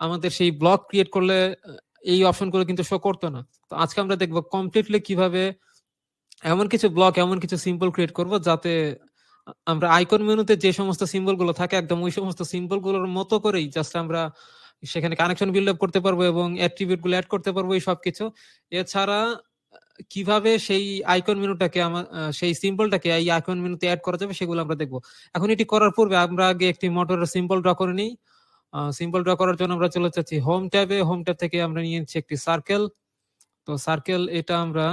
আমাদের সেই block create করলে এই অপশনগুলো কিন্তু শো করতো না। তো আজকে আমরা দেখব কমপ্লিটলি কীভাবে এমন কিছু ব্লক এমন কিছু সিম্বল ক্রিয়েট করব যাতে আমরা আইকন মেনুতে যে সমস্ত সিম্বলগুলো থাকে, একদম ওই সমস্ত সিম্বলগুলোর মতো করেই জাস্ট আমরা সেখানে কানেকশন বিল্ড আপ করতে পারব এবং অ্যাট্রিবিউটগুলো অ্যাড করতে পারব এই সব কিছু এছাড়া কীভাবে সেই আইকন মেনুটাকে আমার সেই সিম্বলটাকে এই আইকন মেনুতে অ্যাড করা যাবে সেগুলো আমরা দেখব। এখন এটি করার পূর্বে আমরা আগে একটি মোটরের সিম্বল ড্র করে নিই। সিম্বল ড্র করার জন্য আমরা চলে যাচ্ছি হোম ট্যাবে হোম ট্যাব থেকে আমরা নিয়ে নিচ্ছি একটি সার্কেল তো সার্কেল এটা আমরা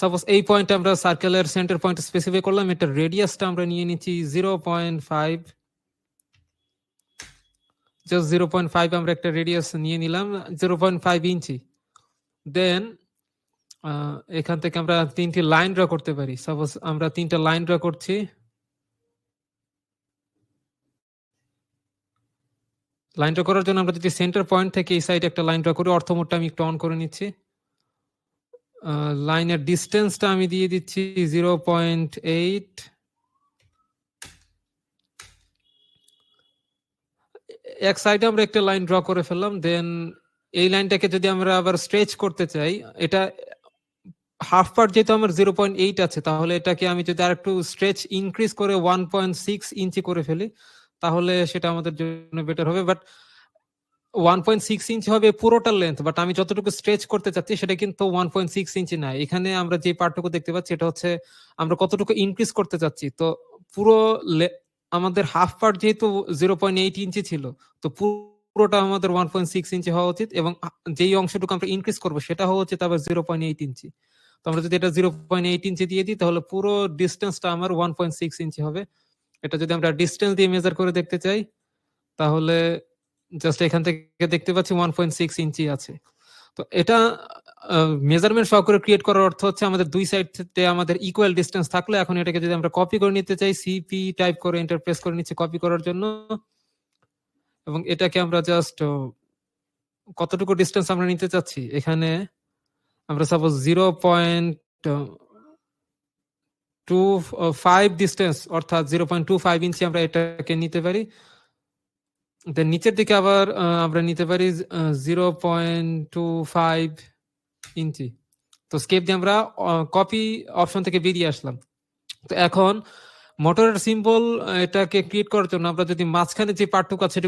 সাপোজ এই পয়েন্ট আমরা সার্কেলের সেন্টার পয়েন্ট স্পেসিফাই করলাম। এটা রেডিয়াসটা আমরা নিয়ে নিচ্ছি zero point five just zero point five আমরা একটা রেডিয়াস নিয়ে নিলাম zero point five inch then এখান থেকে আমরা তিনটি লাইন ড্র করতে পারি। সাপোজ আমরা তিনটা লাইন ড্র করছি। লাইন ড্র করার জন্য আমরা যদি সেন্টার পয়েন্ট থেকে এই সাইডে একটা লাইন ড্র করি অর্থ মোডটা আমি একটু অন করে নিচ্ছি। লাইনের ডিস্টেন্সটা আমি দিয়ে দিচ্ছি জিরো পয়েন্ট এইট এক সাইডে আমরা একটা লাইন ড্র করে ফেললাম দেন এই লাইনটাকে যদি আমরা আবার স্ট্রেচ করতে চাই, এটা হাফ পার্ট যেহেতু আমার জিরো পয়েন্ট এইট আছে, তাহলে এটাকে আমি যদি আর একটু স্ট্রেচ ইনক্রিজ করে ওয়ান পয়েন্ট সিক্স ইঞ্চি করে ফেলি তাহলে সেটা আমাদের জন্য বেটার হবে but one point six inch হবে পুরোটার লেন্থ বাট আমি যতটুকু স্ট্রেচ করতে চাচ্ছি সেটা কিন্তু ওয়ান পয়েন্ট সিক্স ইঞ্চি না। এখানে আমরা যে পার্টটুকু দেখতে পাচ্ছি এটা হচ্ছে আমরা কতটুকু ইনক্রিজ করতে চাচ্ছি। তো পুরো আমাদের হাফ পার্ট যেহেতু জিরো পয়েন্ট এইট ইঞ্চি ছিল, তো পুরোটা আমাদের ওয়ান পয়েন্ট সিক্স ইঞ্চি হওয়া উচিত এবং যেই অংশটুকু আমরা ইনক্রিজ করব সেটা হওয়া উচিত আবার জিরো পয়েন্ট এইট ইঞ্চি তো আমরা যদি এটা জিরো পয়েন্ট এইট ইঞ্চি দিয়ে দিই তাহলে পুরো ডিস্টেন্সটা আমার ওয়ান পয়েন্ট সিক্স ইঞ্চি হবে। এটা যদি আমরা ডিস্টেন্স দিয়ে মেজার করে দেখতে চাই, তাহলে জাস্ট এখান থেকে দেখতে পাচ্ছি ওয়ান পয়েন্ট সিক্স ইঞ্চি আছে। তো এটা মেজারমেন্ট সহকারে ক্রিয়েট করার অর্থ হচ্ছে আমাদের দুই সাইড আমাদের ইকুয়াল ডিস্টেন্স থাকলে এখন এটাকে যদি আমরা কপি করে নিতে চাই সিপি টাইপ করে ইন্টারপ্রেস করে নিচ্ছি কপি করার জন্য, এবং এটাকে আমরা জাস্ট কতটুকু ডিস্টেন্স আমরা নিতে চাচ্ছি? এখানে আমরা suppose zero point two five distance অর্থাৎ zero point two five inch আমরা এটাকে নিতে পারি। দেন নিচের দিকে আবার আমরা নিতে পারি zero point two five inch তো স্কেপ দিয়ে আমরা কপি অপশন থেকে বেরিয়ে আসলাম। তো এখন মোটরের সিম্বল এটাকে ক্রিয়েট করার জন্য আমরা যদি মাঝখানে যে পার্টটুকু আছে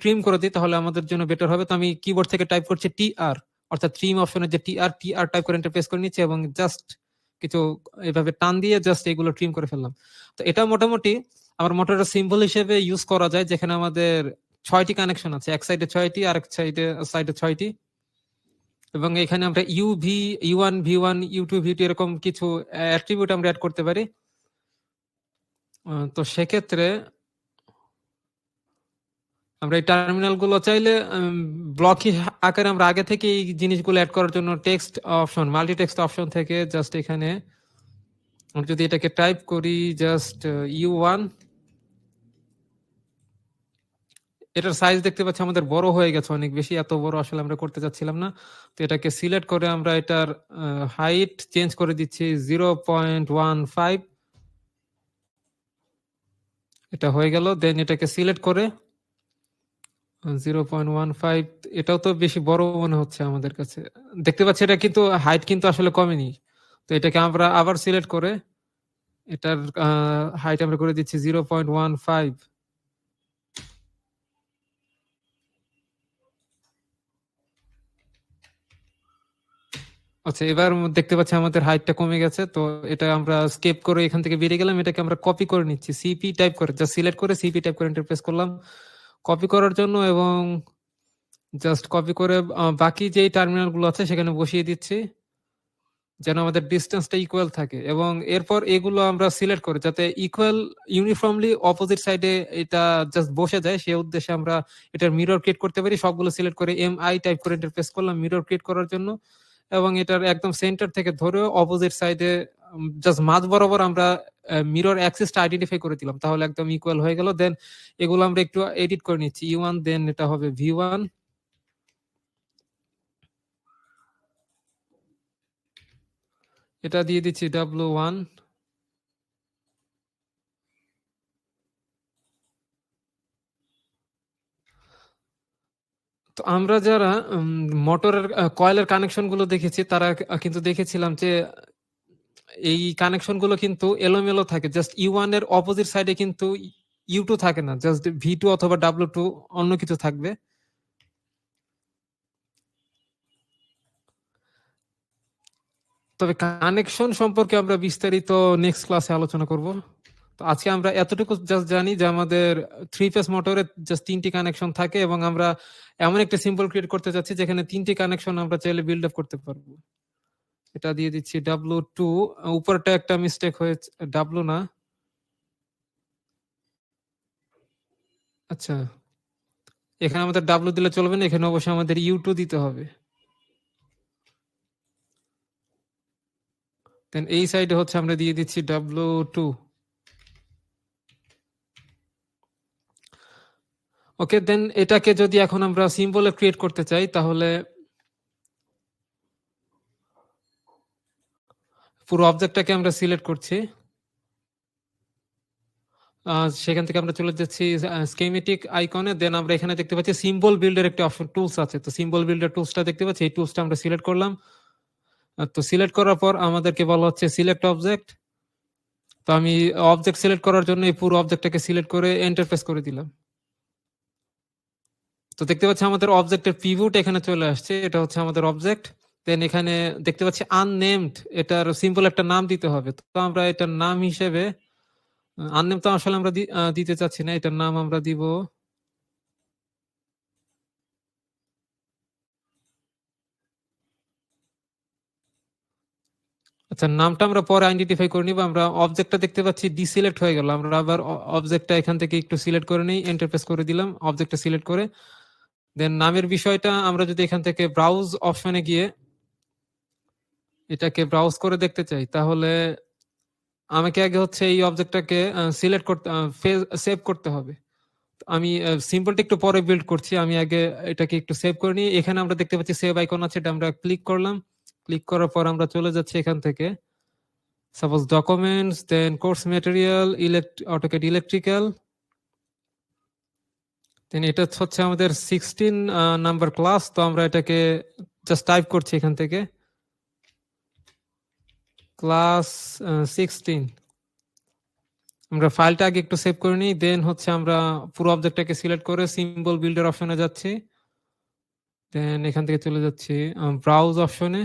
ট্রিম করে দিই, তাহলে আমাদের জন্য বেটার হবে। তো আমি কিবোর্ড থেকে টাইপ করছি টি আর অর্থাৎ ট্রিম অপশনের যে T R T R type করে ইন্টারপ্রেস করে নিচ্ছি এবং জাস্ট কিছু এভাবে টান দিয়ে জাস্ট এগুলো ট্রিম করে ফেললাম। তো এটা মোটামুটি আমার মোটরের সিম্বল হিসেবে ইউজ করা যায়, যেখানে আমাদের ছয়টি কানেকশন আছে, এক সাইডে ছয়টি আর এক সাইডে সাইডে ছয়টি। এবং এখানে আমরা U V U one V one U two V two এরকম কিছু অ্যাট্রিবিউট আমরা অ্যাড করতে পারি। তো সেক্ষেত্রে আমরা এই টার্মিনালগুলো চাইলে ব্লক আকারে আমরা আগে থেকে এই জিনিসগুলো অ্যাড করার জন্য text option multi text option থেকে জাস্ট এখানে যদি এটাকে টাইপ করি জাস্ট ইউ ওয়ান এটার সাইজ দেখতে পাচ্ছি আমাদের বড় হয়ে গেছে অনেক বেশি, এত বড় আসলে আমরা করতে চাচ্ছিলাম না। তো এটাকে সিলেক্ট করে আমরা এটার হাইট চেঞ্জ করে দিচ্ছি জিরো পয়েন্ট ওয়ান ফাইভ এটা হয়ে গেল দেন এটাকে সিলেক্ট করে জিরো পয়েন্ট ওয়ান ফাইভ এটাও তো বেশি বড় মনে হচ্ছে আমাদের কাছে। দেখতে পাচ্ছি এটা কিন্তু হাইট কিন্তু আসলে কমেনি। তো এটাকে আমরা আবার সিলেক্ট করে, এটার হাইট আমরা করে দিচ্ছি জিরো পয়েন্ট ওয়ান ফাইভ আচ্ছা এবার দেখতে পাচ্ছি আমাদের হাইটটা কমে গেছে, তো এটা আমরা স্কেপ করে এখান থেকে বেরিয়ে গেলাম, এটাকে আমরা কপি করে নিচ্ছি। সিপি টাইপ করে জাস্ট সিলেক্ট করে সিপি টাইপ করে ইন্টারপ্রেস করলাম। কপি করার জন্য এবং জাস্ট কপি করে বাকি যেই টার্মিনালগুলো আছে সেখানে বসিয়ে দিচ্ছি যেন আমাদের ডিস্টেন্সটা ইকুয়াল থাকে এবং এরপর এগুলো আমরা সিলেক্ট করি যাতে ইকুয়াল ইউনিফর্মলি অপোজিট সাইডে এটা জাস্ট বসে যায়। সেই উদ্দেশ্যে আমরা এটার মিরর ক্রিয়েট করতে পারি। সবগুলো সিলেক্ট করে এম আই টাইপ করে ইন্টারপ্রেস করলাম মিরর ক্রিয়েট করার জন্য এবং এটার একদম সেন্টার থেকে ধরে অপোজিট সাইডে জাস্ট মাঝ বরাবর আমরা মিরর অ্যাক্সেসটা আইডেন্টিফাই করে দিলাম। তাহলে একদম ইকুয়াল হয়ে গেল। দেন এগুলো আমরা একটু এডিট করে নিচ্ছি। ই ওয়ান দেন এটা হবে ভি ওয়ান এটা দিয়ে দিচ্ছি ডাব্লু ওয়ান তো আমরা যারা মোটরের কয়েলের কানেকশনগুলো দেখেছি, তারা কিন্তু দেখেছিলাম যে এই কানেকশনগুলো কিন্তু এলোমেলো থাকে। জাস্ট ইউ ওয়ানের অপোজিট সাইডে কিন্তু ইউ টু থাকে না। জাস্ট ভি টু অথবা ডাব্লিউ টু অন্য কিছু থাকবে। তবে কানেকশন সম্পর্কে আমরা বিস্তারিত নেক্সট ক্লাসে আলোচনা করব। তো আজকে আমরা এতটুকু জাস্ট জানি যে আমাদের থ্রি ফেস মোটরে জাস্ট তিনটি কানেকশন থাকে এবং আমরা এমন একটা সিম্বল ক্রিয়েট করতে চাচ্ছি যেখানে তিনটি কানেকশন আমরা চাইলে বিল্ড আপ করতে পারব। এটা দিয়ে দিচ্ছি ডাব্লু টু উপরটা একটা মিস্টেক হয়েছে ডাব্লু না। আচ্ছা এখানে আমাদের ডাব্লু দিলে চলবে না, এখানে অবশ্যই আমাদের ইউ টু দিতে হবে। এই সাইডে হচ্ছে আমরা দিয়ে দিচ্ছি ডাব্লু টু ওকে দেন এটাকে যদি এখন আমরা সিম্বলে ক্রিয়েট করতে চাই, তাহলে পুরো অবজেক্টটাকে আমরা সিলেক্ট করছি। সেখান থেকে আমরা চলে যাচ্ছি স্কেমেটিক আইকনে দেন আমরা এখানে দেখতে পাচ্ছি সিম্বল বিল্ডের একটা অপশন টুলস আছে। তো সিম্বল বিল্ডার টুলসটা দেখতে পাচ্ছি, এই টুলসটা আমরা সিলেক্ট করলাম। তো সিলেক্ট করার পর আমাদেরকে বলা হচ্ছে সিলেক্ট অবজেক্ট তো আমি অবজেক্ট সিলেক্ট করার জন্য এই পুরো অবজেক্টটাকে সিলেক্ট করে এন্টারফেস করে দিলাম। তো দেখতে পাচ্ছি আমাদের অবজেক্টের পিভুট এখানে চলে আসছে, এটা হচ্ছে আমাদের অবজেক্ট দেন এখানে দেখতে পাচ্ছি আননেমড এটার সিম্পল একটা নাম দিতে হবে। তো আমরা এটার নাম হিসেবে আননেম তো আসলে আমরা দিতে চাচ্ছি না, এটার নাম আমরা দিব আচ্ছা নামটা আমরা পরে আইডেন্টিফাই করে নিব। আমরা অবজেক্টটা দেখতে পাচ্ছি ডিসিলেক্ট হয়ে গেল। আমরা আবার অবজেক্টটা এখান থেকে একটু সিলেক্ট করে নিই এন্টারপ্রেস করে দিলাম অবজেক্টটা সিলেক্ট করে। দেন নামের বিষয়টা আমরা যদি এখান থেকে ব্রাউজ অপশনে গিয়ে এটাকে ব্রাউজ করে দেখতে চাই, তাহলে আমাকে আগে হচ্ছে এই অবজেক্টটাকে সিলেক্ট করতে সেভ করতে হবে। আমি সিম্পলটা একটু পরে বিল্ড করছি, আমি আগে এটাকে একটু সেভ করে নিই। এখানে আমরা দেখতে পাচ্ছি সেভ আইকন আছে, এটা আমরা ক্লিক করলাম। ক্লিক করার পর আমরা চলে যাচ্ছি এখান থেকে। Suppose documents then course material elect AutoCAD electrical then এটা হচ্ছে আমাদের সিক্সটিন নাম্বার ক্লাস তো আমরা এটাকে জাস্ট টাইপ করছি এখান থেকে। ক্লাস সিক্সটিন আমরা ফাইলটা আগে একটু সেভ করে নিই দেন হচ্ছে আমরা পুরো অবজেক্টটাকে সিলেক্ট করে সিম্বল বিল্ডার অপশনে যাচ্ছি। দেন এখান থেকে চলে যাচ্ছি ব্রাউজ অপশনে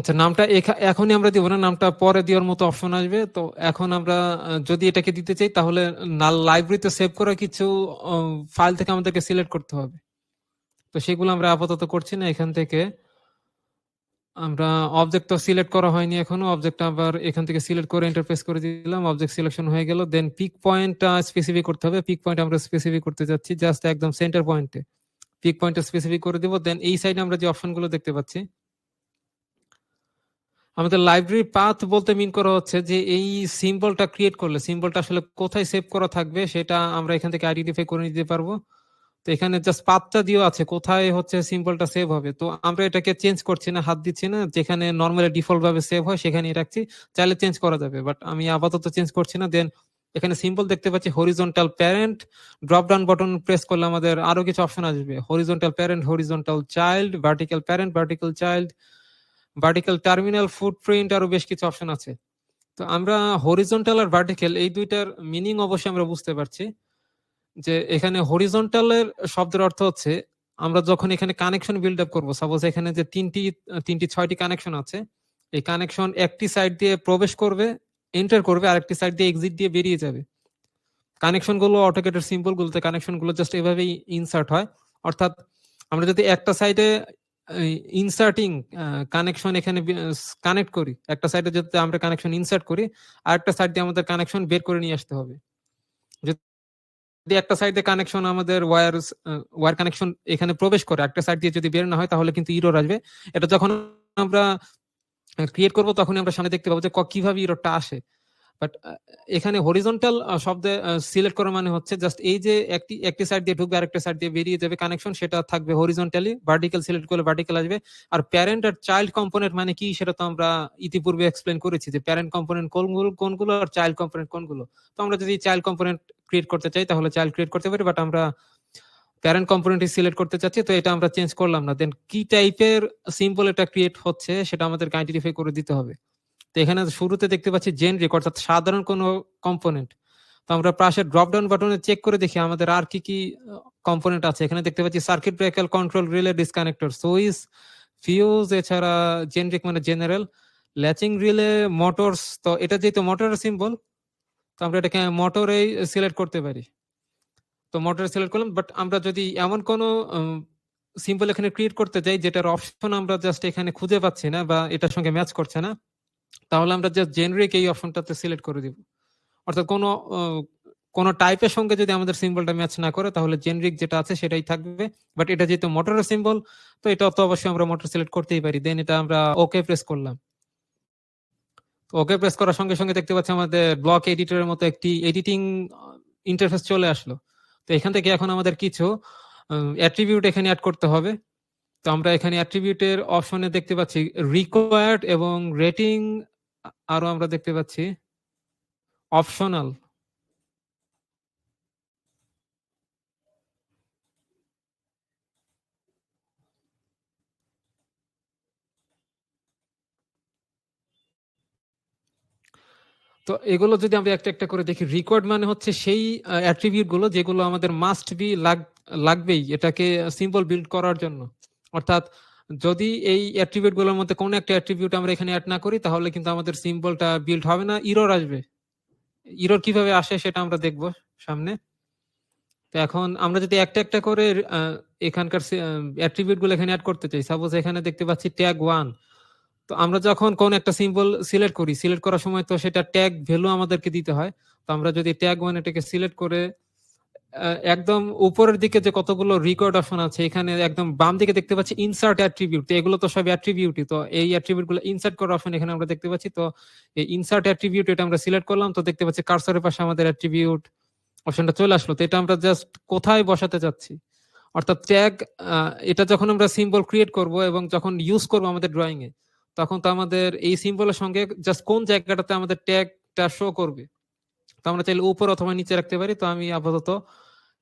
আচ্ছা নামটা এখা- এখনই আমরা দিব না, নামটা পরে দেওয়ার মতো অপশন আসবে। তো এখন আমরা যদি এটাকে দিতে চাই, তাহলে লাইব্রেরিতে সেভ করা কিছু ফাইল থেকে আমাদেরকে সিলেক্ট করতে হবে। তো সেগুলো আমরা আপাতত করছি না, এখান থেকে। আমরা অবজেক্ট তো সিলেক্ট করা হয়নি এখনও। অবজেক্ট আবার এখান থেকে সিলেক্ট করে ইন্টারফেস করে দিলাম অবজেক্ট সিলেকশন হয়ে গেল। দেন পিক পয়েন্টটা স্পেসিফিক করতে হবে। পিক পয়েন্ট আমরা স্পেসিফিক করতে যাচ্ছি জাস্ট একদম সেন্টার পয়েন্টে পিক পয়েন্টটা স্পেসিফিক করে দিব। দেন এই সাইডে আমরা যে অপশনগুলো দেখতে পাচ্ছি আমাদের লাইব্রেরি পাথ বলতে মিন করা হচ্ছে যে এই সিম্বলটা ক্রিয়েট করলে সিম্বলটা আসলে কোথায় সেভ করা থাকবে সেটা আমরা এখান থেকে আইডেন্টিফাই করে নিতে পারব। তো এখানে জাস্ট পাথটা দিও আছে, কোথায় হচ্ছে সিম্বলটা সেভ হবে। তো আমরা এটাকে চেঞ্জ করছি না, হাত দিচ্ছি না, যেখানে নর্মালি ডিফল্ট ভাবে সেভ হয় সেখানেই রাখছি, চাইলে চেঞ্জ করা যাবে বাট আমি আপাতত চেঞ্জ করছি না। দেন এখানে সিম্বল দেখতে পাচ্ছি horizontal parent drop down button press করলে আমাদের আরও কিছু অপশন আসবে। Horizontal parent horizontal child vertical parent vertical child vertical terminal footprint আরও বেশ কিছু অপশন আছে। তো আমরা হরিজন্টাল আর ভার্টিক্যাল এই দুইটার মিনিং অবশ্যই আমরা বুঝতে পারছি যে এখানে হরিজন্টালের শব্দের অর্থ হচ্ছে আমরা যখন এখানে কানেকশন বিল্ড আপ করব সাপোজ এখানে যে তিনটি তিনটি, ছয়টি কানেকশন আছে, এই কানেকশন একটি সাইড দিয়ে প্রবেশ করবে এন্টার করবে, আরেকটি সাইড দিয়ে এক্সিট দিয়ে বেরিয়ে যাবে। কানেকশনগুলো অটোকেটের কানেকশনগুলো জাস্ট এভাবেই ইনসার্ট হয়। অর্থাৎ আমরা যদি একটা সাইডে ইনসার্টিং কানেকশন এখানে কানেক্ট করি। একটা সাইডে যদি আমরা কানেকশন ইনসার্ট করি আর একটা সাইড দিয়ে আমাদের কানেকশন বের করে নিয়ে আসতে হবে। যদি একটা সাইডে কানেকশন আমাদের ওয়্যার ওয়্যার কানেকশন এখানে প্রবেশ করে, একটা সাইড দিয়ে যদি বের না হয়, তাহলে কিন্তু ইরোর আসবে। এটা যখন আমরা ক্রিয়েট করব তখন আমরা সামনে দেখতে পাবো যে কীভাবে ইরোরটা আসে। বাট এখানে হরিজন্টাল শব্দে সিলেক্ট করা মানে হচ্ছে জাস্ট এই যে একটি একটি সাইড দিয়ে ঢুকবে, আরেকটা সাইড দিয়ে বেরিয়ে যাবে কানেকশন সেটা থাকবে হরিজন্টালি ভার্টিক্যাল সিলেক্ট করলে ভার্টিক্যাল আসবে। আর প্যারেন্ট আর চাইল্ড কম্পোনেন্ট মানে কি সেটা তো আমরা ইতিপূর্বে এক্সপ্লেন করেছি যে প্যারেন্ট কম্পোনেন্ট কোনগুলো কোনগুলো আর চাইল্ড কম্পোনেন্ট কোনগুলো। তো আমরা যদি চাইল্ড কম্পোনেন্ট ক্রিয়েট করতে চাই তাহলে চাইল্ড ক্রিয়েট করতে পারি বাট আমরা প্যারেন্ট কম্পোনেন্ট সিলেক্ট করতে চাচ্ছি, তো এটা আমরা চেঞ্জ করলাম না। দেন কি টাইপের সিম্বল এটা ক্রিয়েট হচ্ছে সেটা আমাদেরকে আইডেন্টিফাই করে দিতে হবে। তো এখানে শুরুতে দেখতে পাচ্ছি জেন জেনরিক অর্থাৎ সাধারণ কোনো কম্পোনেন্ট তো আমরা পাশে ড্রপ ডাউন বাটনে চেক করে দেখি আমাদের আর কি কি কম্পোনেন্ট আছে। এখানে দেখতে পাচ্ছি circuit breaker control relay disconnector switch fuse এছাড়া জেনরিক মানে জেনারেল ল্যাচিং রিলে মোটরস তো এটা যেহেতু মোটরের সিম্বল তো আমরা এটাকে মোটরেই সিলেক্ট করতে পারি। তো মোটর সিলেক্ট করলাম বাট আমরা যদি এমন কোনো সিম্বল এখানে ক্রিয়েট করতে চাই যেটার অপশন আমরা জাস্ট এখানে খুঁজে পাচ্ছি না বা এটার সঙ্গে ম্যাচ করছে না তাহলে আমরা জাস্ট জেনারিক এই অপশনটাতে সিলেক্ট করে দিব। অর্থাৎ কোনো কোনো টাইপের সঙ্গে যদি আমাদের সিম্বলটা ম্যাচ না করে, তাহলে জেনারিক যেটা আছে সেটাই থাকবে। বাট এটা যেহেতু মোটরের সিম্বল তো এটা তো অবশ্যই আমরা মোটর সিলেক্ট করতেই পারি। দেন এটা আমরা ওকে প্রেস করলাম। ওকে প্রেস করার সঙ্গে সঙ্গে দেখতে পাচ্ছি আমাদের ব্লক এডিটরের মতো একটি এডিটিং ইন্টারফেস চলে আসলো। তো এখান থেকে এখন আমাদের কিছু অ্যাট্রিবিউট এখানে অ্যাড করতে হবে। তো আমরা এখানে অ্যাট্রিবিউটের অপশনে দেখতে পাচ্ছি রিকোয়ার্ড এবং রেটিং আরও আমরা দেখতে পাচ্ছি অপশনাল তো এগুলো যদি আমরা একটা একটা করে দেখি রিকোয়ার্ড মানে হচ্ছে সেই অ্যাট্রিবিউটগুলো যেগুলো আমাদের মাস্ট বি লাগবেই, এটাকে সিম্পল বিল্ড করার জন্য। অর্থাৎ যদি এই অ্যাট্রিবিউটগুলোর মধ্যে কোনো একটা অ্যাট্রিবিউট আমরা এখানে অ্যাড না করি, তাহলে কিন্তু আমাদের সিম্বলটা বিল্ড হবে না ইরর আসবে। ইরর কীভাবে আসে সেটা আমরা দেখব সামনে। তো এখন আমরা যদি একটা একটা করে এখানকার অ্যাট্রিবিউটগুলো এখানে অ্যাড করতে চাই। সাপোজ এখানে দেখতে পাচ্ছি ট্যাগ ওয়ান তো আমরা যখন কোন একটা সিম্বল সিলেক্ট করি সিলেক্ট করার সময় তো সেটা ট্যাগ ভ্যালু আমাদেরকে দিতে হয়। তো আমরা যদি ট্যাগ ওয়ান এটাকে সিলেক্ট করে একদম উপরের দিকে যে কতগুলো রেকর্ড অপশন আছে, এখানে একদম বাম দিকে দেখতে পাচ্ছি ইনসার্ট অ্যাট্রিবিউট এগুলো তো সব অ্যাট্রিবিউটই তো এই অ্যাট্রিবিউটগুলো ইনসার্ট করার অপশন এখানে আমরা দেখতে পাচ্ছি, তো এই ইনসার্ট অ্যাট্রিবিউট এটা আমরা সিলেক্ট করলাম, তো দেখতে পাচ্ছি কার্সারের পাশে আমাদের অ্যাট্রিবিউট অপশনটা চলে আসলো, তো এটা আমরা জাস্ট কোথায় বসাতে যাচ্ছি অর্থাৎ ট্যাগ এটা যখন আমরা সিম্বল ক্রিয়েট করব এবং যখন ইউজ করব আমাদের ড্রয়িং এ তখন তো আমাদের এই সিম্বলের সঙ্গে জাস্ট কোন জায়গাটাতে আমাদের ট্যাগটা শো করবে? তো আমরা চাইলে উপর অথবা নিচে রাখতে পারি, তো আমি আপাতত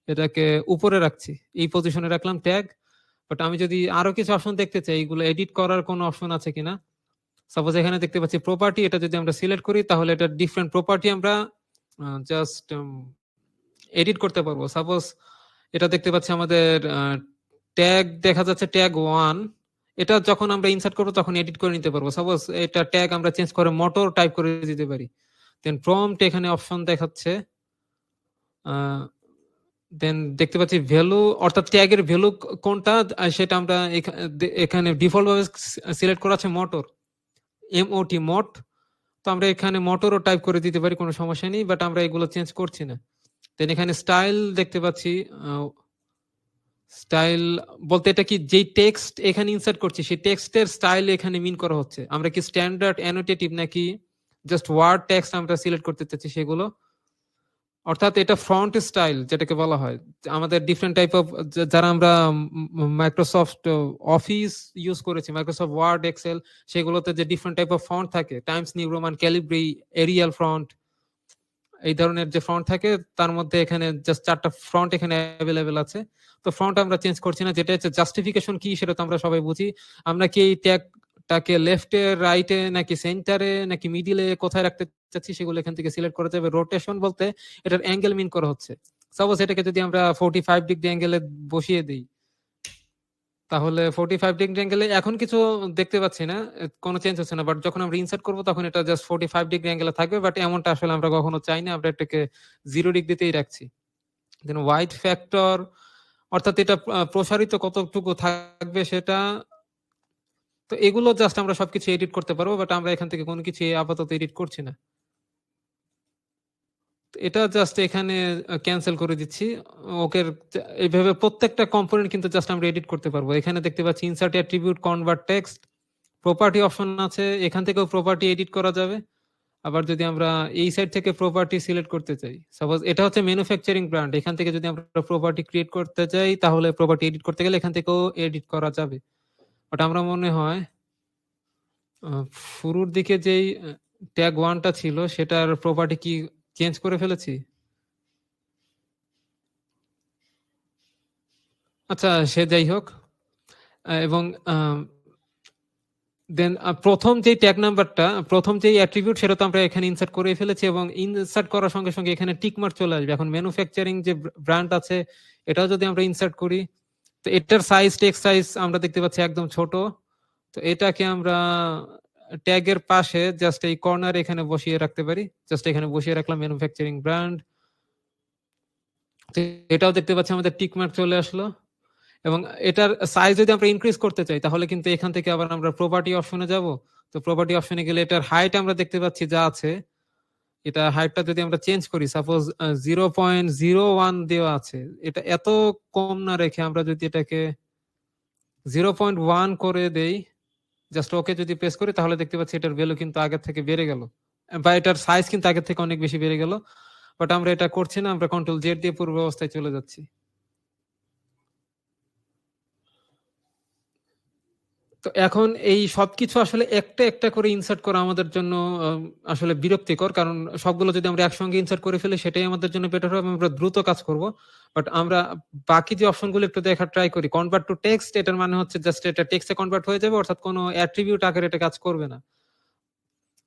এটাকে উপরে রাখছি। এই পজিশনে রাখলাম ট্যাগ বাট আমি যদি আরও কিছু অপশন দেখতে চাই, এগুলো এডিট করার কোনো অপশন আছে কিনা? সাপোজ এখানে দেখতে পাচ্ছি প্রপার্টি এটা যদি আমরা সিলেক্ট করি, তাহলে এটা ডিফারেন্ট প্রপার্টি আমরা জাস্ট এডিট করতে পারব। সাপোজ এটা দেখতে পাচ্ছি আমাদের ট্যাগ দেখা যাচ্ছে ট্যাগ ওয়ান এটা যখন আমরা ইনসার্ট করব, তখন এডিট করে নিতে পারব। সাপোজ এটা ট্যাগ আমরা চেঞ্জ করে মোটর টাইপ করে দিতে পারি। দেন প্রম্পট এখানে অপশন দেখাচ্ছে দেন দেখতে পাচ্ছি ভ্যালু অর্থাৎ ট্যাগের ভ্যালু কোনটা সেটা আমরা এখানে ডিফল্ট ভাবে সিলেক্ট করা আছে মোটর এমওটি মোট তো আমরা এখানে মোটরও টাইপ করে দিতে পারি, কোনো সমস্যা নেই বাট আমরা এগুলো চেঞ্জ করছি না। দেন এখানে স্টাইল দেখতে পাচ্ছি স্টাইল বলতে এটা কি, যেই টেক্সট এখানে ইনসার্ট করছি, সেই টেক্সটের স্টাইল এখানে মিন করা হচ্ছে। আমরা কি স্ট্যান্ডার্ড অ্যানোটেটিভ নাকি জাস্ট ওয়ার্ড টেক্সট আমরা সিলেক্ট করতে চাচ্ছি সেগুলো। অর্থাৎ এটা ফ্রন্ট স্টাইল যেটাকে বলা হয়। আমাদের ডিফারেন্ট টাইপ অফ যারা আমরা মাইক্রোসফট অফিস ইউজ করেছি মাইক্রোসফট ওয়ার্ড এক্সেল সেগুলোতে যে ডিফারেন্ট টাইপ অফ ফ্রন্ট থাকে Times New Roman Calibri Arial front এই ধরনের যে ফ্রন্ট থাকে, তার মধ্যে এখানে জাস্ট চারটা ফ্রন্ট এখানে অ্যাভেলেবেল আছে। তো ফ্রন্ট আমরা চেঞ্জ করছি না, যেটা হচ্ছে জাস্টিফিকেশন কি সেটা তো আমরা সবাই বুঝি। আমরা কি এই ট্যাগটাকে লেফটে রাইটে নাকি সেন্টারে নাকি মিডিলে কোথায় রাখতে চাচ্ছি সেগুলো এখান থেকে সিলেক্ট করা যাবে। রোটেশন বলতে এটার অ্যাঙ্গেল মিন করা হচ্ছে। সাপোজ এটাকে যদি আমরা ফোর্টি ফাইভ ডিগ্রি অ্যাঙ্গেলে বসিয়ে দিই, তাহলে ফোর্টি ফাইভ ডিগ্রি অ্যাঙ্গেলে এখন কিছু দেখতে পাচ্ছি না, কোনো চেঞ্জ হচ্ছে না বাট যখন আমরা ইনসার্ট করব তখন এটা জাস্ট ফোর্টি ফাইভ ডিগ্রি অ্যাঙ্গেলে থাকবে বাট এমনটা আসলে আমরা কখনো চাই না, আমরা এটাকে জিরো ডিগ্রিতেই রাখছি। দেন হোয়াইট ফ্যাক্টর অর্থাৎ এটা প্রসারিত কতটুকু থাকবে সেটা তো এগুলো জাস্ট আমরা সবকিছু এডিট করতে পারব বাট আমরা এখান থেকে কোনো কিছু আপাতত এডিট করছি না। এটা জাস্ট এখানে ক্যান্সেল করে দিচ্ছি। ওকে, এইভাবে প্রত্যেকটা কম্পোনেন্ট কিন্তু জাস্ট আমরা এডিট করতে পারব। এখানে দেখতে পাচ্ছি insert attribute convert text property option আছে। এখান থেকেও প্রপার্টি এডিট করা যাবে। আবার যদি আমরা এই সাইড থেকে প্রপার্টি সিলেক্ট করতে চাই সাপোজ এটা হচ্ছে ম্যানুফ্যাকচারিং ব্র্যান্ড এখান থেকে যদি আমরা প্রপার্টি ক্রিয়েট করতে চাই, তাহলে প্রপার্টি এডিট করতে গেলে এখান থেকেও এডিট করা যাবে। বাট আমরা মনে হয় শুরুর দিকে যেই ট্যাগ ওয়ানটা ছিল, সেটার প্রপার্টি কি চেঞ্জ করে ফেলেছি? আচ্ছা সে যাই হোক এবং দেন প্রথম যে ট্যাগ নাম্বারটা প্রথম যে অ্যাট্রিবিউট সেটা তো আমরা এখানে ইনসার্ট করে ফেলেছি এবং ইনসার্ট করার সঙ্গে সঙ্গে এখানে টিক মার্ক চলে আসবে। এখন ম্যানুফ্যাকচারিং যে ব্র্যান্ড আছে, এটাও যদি আমরা ইনসার্ট করি তো এটার সাইজ টেক্সট সাইজ আমরা দেখতে পাচ্ছি একদম ছোট। তো এটাকে আমরা ট্যাগের পাশে জাস্ট এই কর্নার এখানে বসিয়ে রাখতে পারি। জাস্ট এখানে বসিয়ে রাখলাম ম্যানুফ্যাকচারিং ব্র্যান্ড এটাও দেখতে পাচ্ছি আমাদের টিক মার্ক চলে আসলো। এবং এটার সাইজ যদি আমরা ইনক্রিজ করতে চাই, তাহলে কিন্তু এখান থেকে আবার আমরা প্রপার্টি অপশনে যাব। তো প্রপার্টি অপশনে গেলে এটার হাইট আমরা দেখতে পাচ্ছি যা আছে। এটা হাইটটা যদি আমরা চেঞ্জ করি suppose zero point zero one দেওয়া আছে, এটা এত কম না রেখে আমরা যদি এটাকে জিরো পয়েন্ট ওয়ান করে দেই জাস্ট ওকে যদি প্রেস করি, তাহলে দেখতে পাচ্ছি এটার ভ্যালু কিন্তু আগের থেকে বেড়ে গেল, বা এটার সাইজ কিন্তু আগের থেকে অনেক বেশি বেড়ে গেল বাট আমরা এটা করছি না, আমরা কন্ট্রোল জেড দিয়ে পূর্ব অবস্থায় চলে যাচ্ছি। তো এখন এই সবকিছু আসলে একটা একটা করে ইনসার্ট করা আমাদের জন্য আসলে বিরক্তিকর। কারণ সবগুলো যদি আমরা একসঙ্গে ইনসার্ট করে ফেলি, সেটাই আমাদের জন্য বেটার হবে আমরা দ্রুত কাজ করব। বাট আমরা বাকি যে অপশনগুলো একটু দেখার ট্রাই করি কনভার্ট টু টেক্সট এটার মানে হচ্ছে জাস্ট এটা টেক্সটে কনভার্ট হয়ে যাবে, অর্থাৎ কোনো অ্যাট্রিবিউট আকারে এটা কাজ করবে না।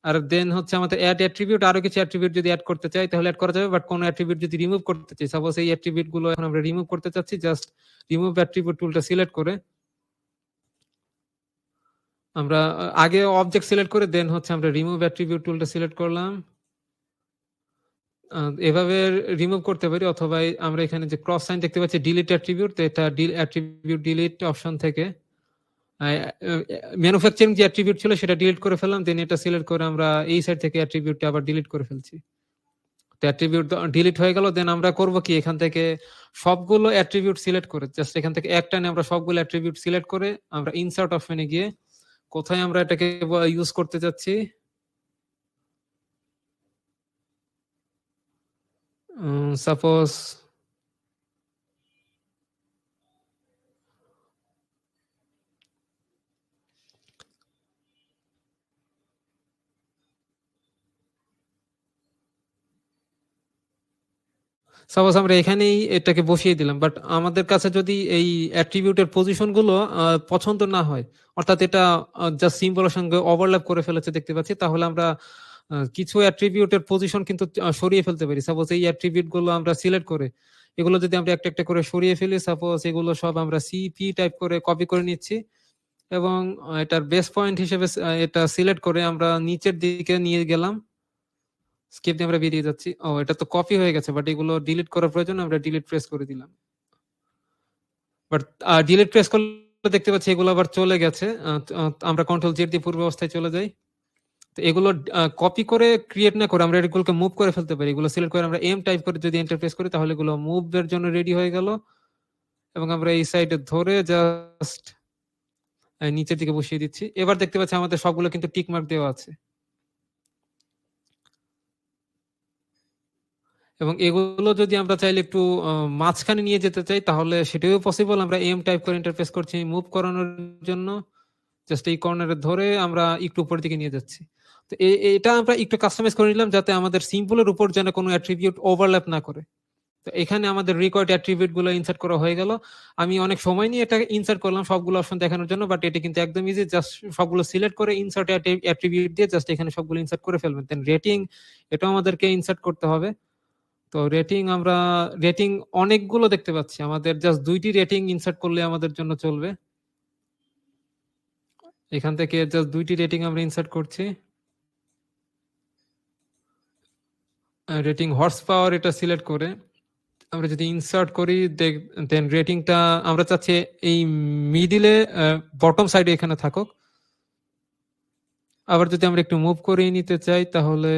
আর দেন হচ্ছে আমাদের অ্যাড অ্যাট্রিবিউট আরও কিছু অ্যাট্রিবিউট যদি অ্যাড করতে চাই, তাহলে অ্যাড করা যাবে। বাট কোনো অ্যাট্রিবিউট যদি রিমুভ করতে চাই সাপোজ এই অ্যাট্রিবিউটগুলো এখন আমরা রিমুভ করতে চাচ্ছি জাস্ট রিমুভ অ্যাট্রিবিউট টুলটা সিলেক্ট করে আমরা আগে অবজেক্ট সিলেক্ট করে দেন হচ্ছে আমরা রিমুভ অ্যাট্রিবিউট টুলটা সিলেক্ট করলাম। এভাবে রিমুভ করতে পারি, অথবা আমরা এখানে যে ক্রস সাইন দেখতে পাচ্ছি ডিলিট অ্যাট্রিবিউট এটা ডিল অ্যাট্রিবিউট ডিলিট অপশন থেকে ম্যানুফ্যাকচারিং যে অ্যাট্রিবিউট ছিল সেটা ডিলিট করে ফেললাম দেন এটা সিলেক্ট করে আমরা এই সাইড থেকে অ্যাট্রিবিউটটা আবার ডিলিট করে ফেলছি। তো অ্যাট্রিবিউট ডিলিট হয়ে গেল দেন আমরা করব কি, এখান থেকে সবগুলো অ্যাট্রিবিউট সিলেক্ট করে জাস্ট এখান থেকে একটা নিয়ে আমরা সবগুলো অ্যাট্রিবিউট সিলেক্ট করে, আমরা ইনসার্ট অপশনে গিয়ে কোথায় আমরা এটাকে ইউজ করতে যাচ্ছি? সাপোজ সাপোজ আমরা এখানেই এটাকে বসিয়ে দিলাম বাট আমাদের কাছে যদি এই অ্যাট্রিবিউটের পজিশনগুলো পছন্দ না হয়, অর্থাৎ এটা জাস্ট সিম্বলের সঙ্গে ওভারল্যাপ করে ফেলেছে দেখতে পাচ্ছি, তাহলে আমরা কিছু অ্যাট্রিবিউটের পজিশন কিন্তু সরিয়ে ফেলতে পারি। সাপোজ এই অ্যাট্রিবিউটগুলো আমরা সিলেক্ট করে, এগুলো যদি আমরা একটা একটা করে সরিয়ে ফেলি সাপোজ এগুলো সব আমরা সিপি টাইপ করে কপি করে নিচ্ছি, এবং এটার বেস পয়েন্ট হিসেবে এটা সিলেক্ট করে আমরা নিচের দিকে নিয়ে গেলাম স্কিপ দিয়ে আমরা বেরিয়ে যাচ্ছি। ও, এটা তো কপি হয়ে গেছে বাট এগুলো ডিলিট করার প্রয়োজন, আমরা ডিলিট প্রেস করে দিলাম। বাট ডিলিট প্রেস করলে দেখতে পাচ্ছি এগুলো আবার চলে গেছে। আমরা কন্ট্রোল জেড দিয়ে পূর্ব অবস্থায় চলে যাই। তো এগুলো কপি করে ক্রিয়েট না করে আমরা এগুলোকে মুভ করে ফেলতে পারি। এগুলো সিলেক্ট করে আমরা এম টাইপ করে যদি এন্টার প্রেস করি, তাহলে এগুলো মুভ এর জন্য রেডি হয়ে গেল। এবং আমরা এই সাইডে ধরে জাস্ট নিচের দিকে বসিয়ে দিচ্ছি। এবার দেখতে পাচ্ছি আমাদের সবগুলো কিন্তু টিক মার্ক দেওয়া আছে। এবং এগুলো যদি আমরা চাইলে একটু মাঝখানে নিয়ে যেতে চাই, তাহলে সেটাও পসিবল আমরা এম টাইপ করে ইন্টারফেস করছি মুভ করানোর জন্য। জাস্ট এই কর্নারে ধরে আমরা একটু উপরের দিকে নিয়ে যাচ্ছি। তো এটা আমরা একটু কাস্টমাইজ করে নিলাম যাতে আমাদের সিম্পলের উপর যেন কোনো অ্যাট্রিবিউট ওভারল্যাপ না করে। তো এখানে আমাদের রিকোয়ার্ড অ্যাট্রিবিউটগুলো ইনসার্ট করা হয়ে গেল। আমি অনেক সময় নিয়ে এটা ইনসার্ট করলাম সবগুলো অপশন দেখানোর জন্য বাট এটা কিন্তু একদম ইজি জাস্ট সবগুলো সিলেক্ট করে ইনসার্ট অ্যাট্রিবিউট দিয়ে জাস্ট এখানে সবগুলো ইনসার্ট করে ফেলবেন। দেন রেটিং এটাও আমাদেরকে ইনসার্ট করতে হবে। তো রেটিং আমরা রেটিং অনেকগুলো দেখতে পাচ্ছি। আমাদের জাস্ট দুইটি রেটিং ইনসার্ট করলে আমাদের জন্য চলবে। এখান থেকে জাস্ট দুইটি রেটিং আমরা ইনসার্ট করছি। রেটিং হর্স পাওয়ার এটা সিলেক্ট করে আমরা যদি ইনসার্ট করি দেন রেটিংটা আমরা চাচ্ছি এই মিডিলে বটম সাইডে এখানে থাকুক। আবার যদি আমরা একটু মুভ করে নিতে চাই, তাহলে